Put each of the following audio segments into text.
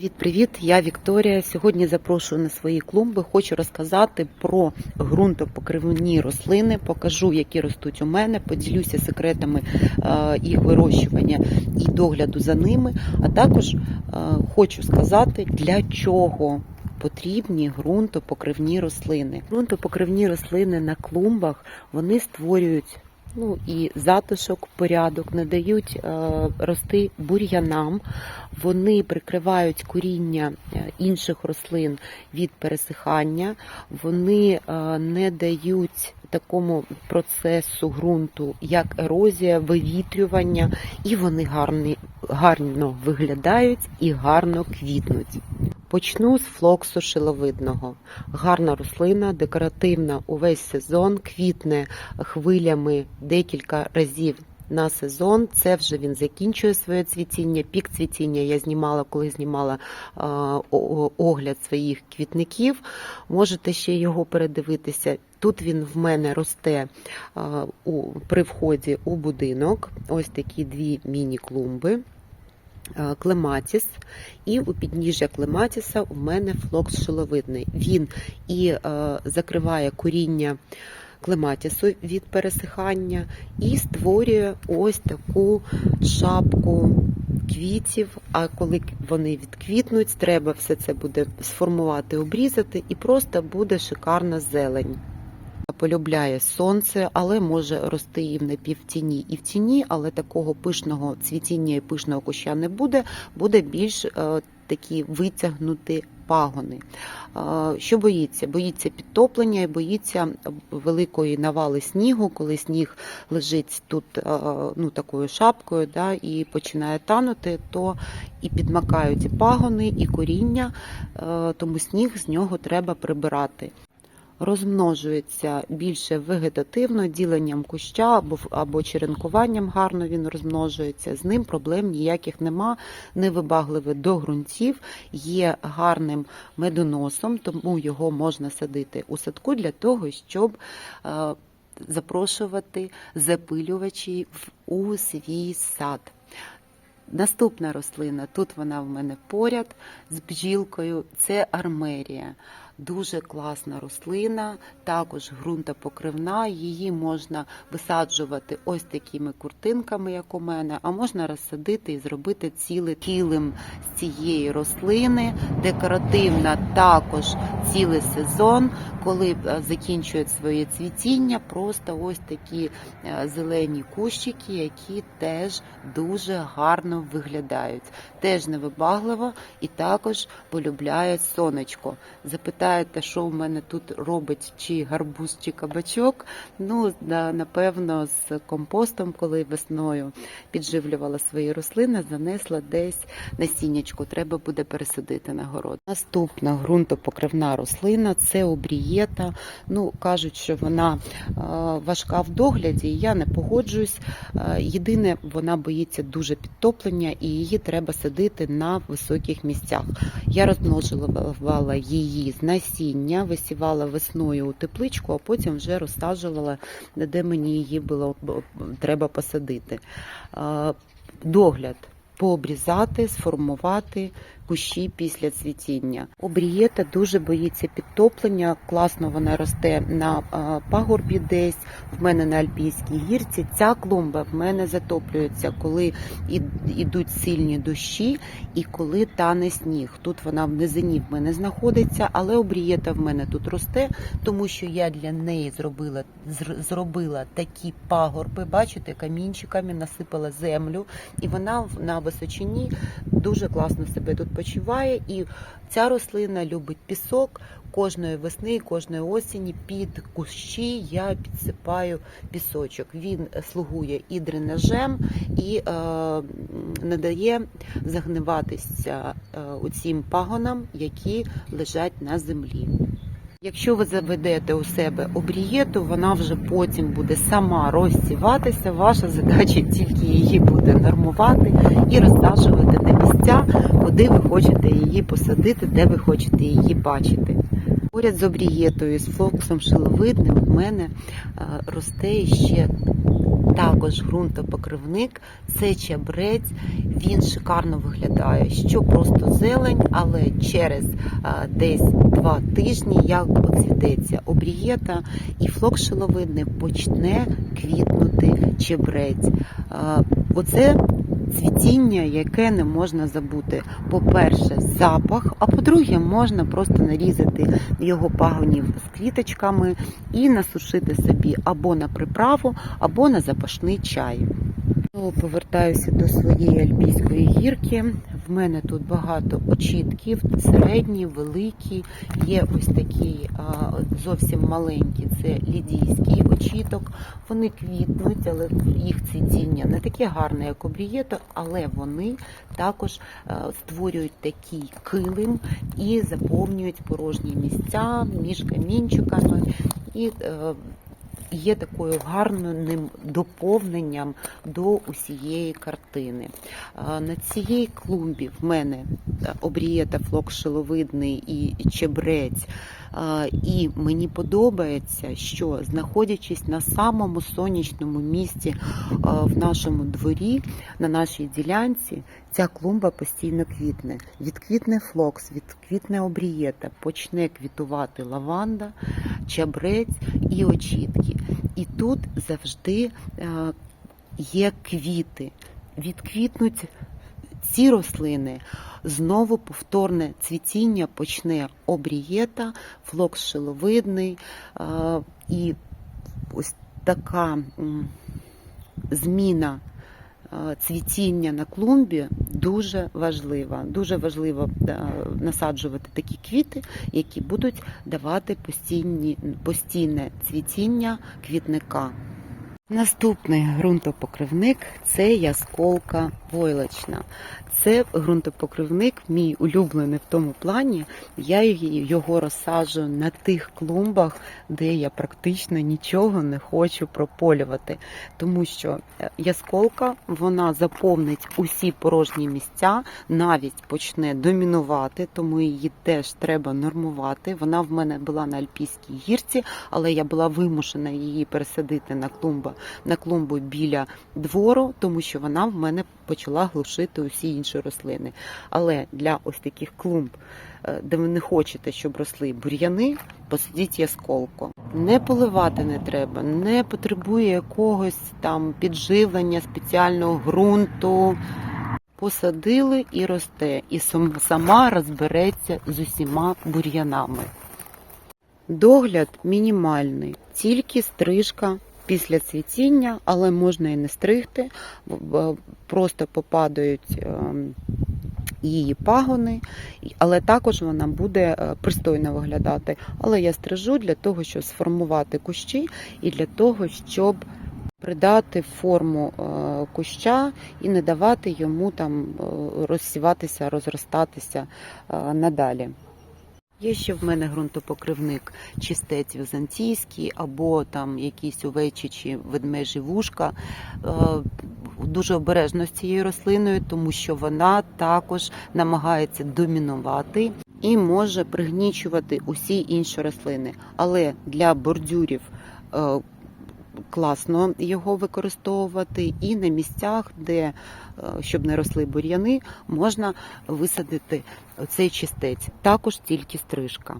Привіт-привіт! Я Вікторія. Сьогодні запрошую на свої клумби. Хочу розказати про ґрунтопокривні рослини. Покажу, які ростуть у мене. Поділюся секретами е, їх вирощування і догляду за ними. А також е, хочу сказати, для чого потрібні ґрунтопокривні рослини. Ґрунтопокривні рослини на клумбах вони створюють. Ну і затишок, порядок, не дають е, рости бур'янам, вони прикривають коріння е, інших рослин від пересихання, вони е, не дають такому процесу ґрунту, як ерозія, вивітрювання, і вони гарні, гарно виглядають і гарно квітнуть. Почну з флоксу шиловидного. Гарна рослина, декоративна увесь сезон, квітне хвилями декілька разів на сезон. Це вже він закінчує своє цвітіння. Пік цвітіння я знімала, коли знімала огляд своїх квітників. Можете ще його передивитися. Тут він в мене росте при вході у будинок. Ось такі дві міні-клумби. Е, Клематіс, і у підніжжя клематіса у мене флокс шиловидний. Він і е, закриває коріння клематісу від пересихання, і створює ось таку шапку квітів. А коли вони відквітнуть, треба все це буде сформувати, обрізати, і просто буде шикарна зелень. Полюбляє сонце, але може рости і в напівтіні, і в тіні, але такого пишного цвітіння і пишного куща не буде, буде більш е, такі витягнуті пагони. Е, що боїться? Боїться підтоплення і боїться великої навали снігу, коли сніг лежить тут е, ну, такою шапкою да, і починає танути, то і підмакають і пагони, і коріння, тому сніг з нього треба прибирати розмножується більше вегетативно, діленням куща або, або черенкуванням гарно він розмножується. З ним проблем ніяких нема, невибагливе до ґрунтів, є гарним медоносом, тому його можна садити у садку для того, щоб е, запрошувати запилювачі у свій сад. Наступна рослина, тут вона в мене поряд з бджілкою, це армерія. Дуже класна рослина, також ґрунтопокривна. Її можна висаджувати ось такими куртинками, як у мене, а можна розсадити і зробити цілий кілим з цієї рослини. Декоративна також цілий сезон, коли е, закінчують своє цвітіння, просто ось такі е, зелені кущики, які теж дуже гарно виглядають. Теж невибагливо і також полюбляють сонечко. Запитаєте, що в мене тут робить чи гарбуз, чи кабачок? Ну, напевно, з компостом, коли весною підживлювала свої рослини, занесла десь насіннячко. Треба буде пересадити на город. Наступна ґрунтопокривна рослина це обрієта. Ну, кажуть, що вона е, важка в догляді, я не погоджуюсь. Е, Єдине, вона боїться дуже підтоплення, і її треба садити на високих місцях. Я розмножувала її з насіння, висівала весною у тепличку, а потім вже розсаджувала, де мені її було треба посадити. Е, Догляд. Пообрізати, сформувати кущі після цвітіння. Обрієта дуже боїться підтоплення. Класно вона росте на пагорбі десь. В мене на Альпійській гірці. Ця клумба в мене затоплюється, коли ідуть сильні дощі і коли тане сніг. Тут вона в низині в мене знаходиться, але обрієта в мене тут росте, тому що я для неї зробила, зробила такі пагорби. Бачите, камінчиками насипала землю, і вона на височині дуже класно себе тут почуває. І ця рослина любить пісок. Кожної весни, кожної осені під кущі я підсипаю пісочок. Він слугує і дренажем, і е, не дає загниватися е, оцім пагонам, які лежать на землі. Якщо ви заведете у себе обрієту, вона вже потім буде сама розсіватися. Ваша задача тільки її буде нормувати і розсаджувати на місця, куди ви хочете її посадити, де ви хочете її бачити. Поряд з обрієтою, з флоксом шиловидним, в мене е, росте ще також ґрунтопокривник, це чебрець, він шикарно виглядає, що просто зелень, але через а, десь два тижні, як оцвітеться обрієта і флок шиловидний почне квітнути чебрець. А, Оце цвітіння, яке не можна забути. По-перше, запах, а по-друге, можна просто нарізати його пагонів з квіточками і насушити собі або на приправу, або на запашний чай. Повертаюся до своєї альпійської гірки. В мене тут багато очітків, середні, великі. Є ось такі зовсім маленькі, це лідійський очіток. Вони квітнуть, але їх цвітіння не таке гарне, як обрієто, але вони також створюють такий килим і заповнюють порожні місця між камінчиками. І е, є такою гарним доповненням до усієї картини. На цій клумбі в мене е, обрієта флок шиловидний і чебрець. І мені подобається, що знаходячись на самому сонячному місці в нашому дворі, на нашій ділянці, ця клумба постійно квітне. Відквітне флокс, відквітне обрієта, почне квітувати лаванда, чабрець і очітки. І тут завжди є квіти. Відквітнуть ці рослини, знову повторне цвітіння почне обрієта, флокс шиловидний. І ось така зміна цвітіння на клумбі дуже важлива. Дуже важливо насаджувати такі квіти, які будуть давати постійні, постійне цвітіння квітника. Наступний ґрунтопокривник це ясколка войлочна. Це ґрунтопокривник, мій улюблений в тому плані. Я його розсаджую на тих клумбах, де я практично нічого не хочу прополювати. Тому що е, ясколка вона заповнить усі порожні місця, навіть почне домінувати, тому її теж треба нормувати. Вона в мене була на Альпійській гірці, але я була вимушена її пересадити на клумбу, на клумбу біля двору, тому що вона в мене почала глушити усі інші рослини. Але для ось таких клумб, е, де ви не хочете, щоб росли бур'яни, посадіть ясколку. Не поливати не треба, не потребує якогось там підживлення спеціального ґрунту. Посадили і росте, і сама розбереться з усіма бур'янами. Догляд мінімальний, тільки стрижка після цвітіння, але можна і не стригти, просто попадають ем, її пагони, але також вона буде е, пристойно виглядати. Але я стрижу для того, щоб сформувати кущі і для того, щоб придати форму е, куща і не давати йому там е, розсіватися, розростатися надалі. Є ще в мене ґрунтопокривник чистець візантійський або там якісь овечі ведмежі вушка. Е, Дуже обережно з цією рослиною, тому що вона також намагається домінувати і може пригнічувати усі інші рослини. Але для бордюрів е, класно його використовувати, і на місцях, де е, щоб не росли бур'яни, можна висадити цей чистець. Також тільки стрижка.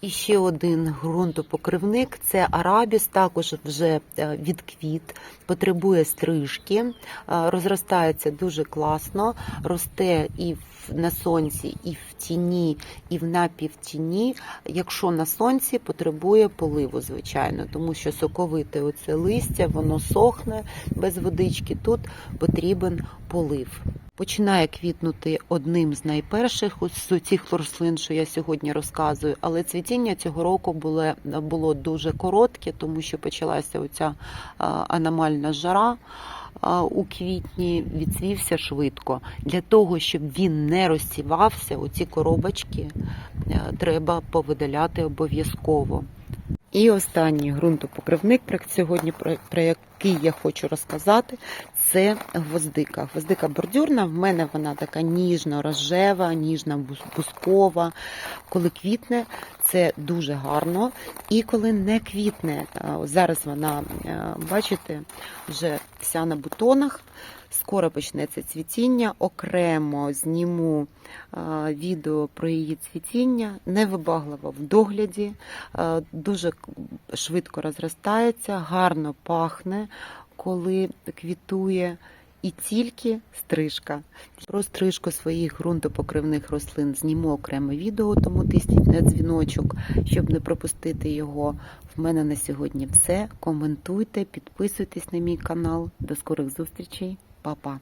І ще один ґрунтопокривник це арабіс, також вже е, відквіт, потребує стрижки, е, розростається дуже класно, росте і в- на сонці, і в тіні, і в напівтіні. Якщо на сонці потребує поливу, звичайно, тому що соковите оце листя, воно сохне без водички. Тут потрібен полив. Починає квітнути одним з найперших з цих рослин, що я сьогодні розказую, але цвітіння цього року було, було дуже коротке, тому що почалася оця аномальна жара у квітні, відцвівся швидко. Для того, щоб він не розсівався, оці коробочки е, треба повидаляти обов'язково. І останній ґрунтопокривник, сьогодні про, який я хочу розказати, це гвоздика. Гвоздика бордюрна. В мене вона така ніжно-рожева, ніжно-бускова. Коли квітне, це дуже гарно. І коли не квітне, зараз вона, е, бачите, вже вся на бутонах. Скоро почнеться цвітіння. Окремо зніму е, відео про її цвітіння. Невибаглива в догляді, е, дуже швидко розростається, гарно пахне, коли квітує. І тільки стрижка. Про стрижку своїх ґрунтопокривних рослин зніму окреме відео, тому тисніть на дзвіночок, щоб не пропустити його. В мене на сьогодні все. Коментуйте, підписуйтесь на мій канал. До скорих зустрічей, Па-па!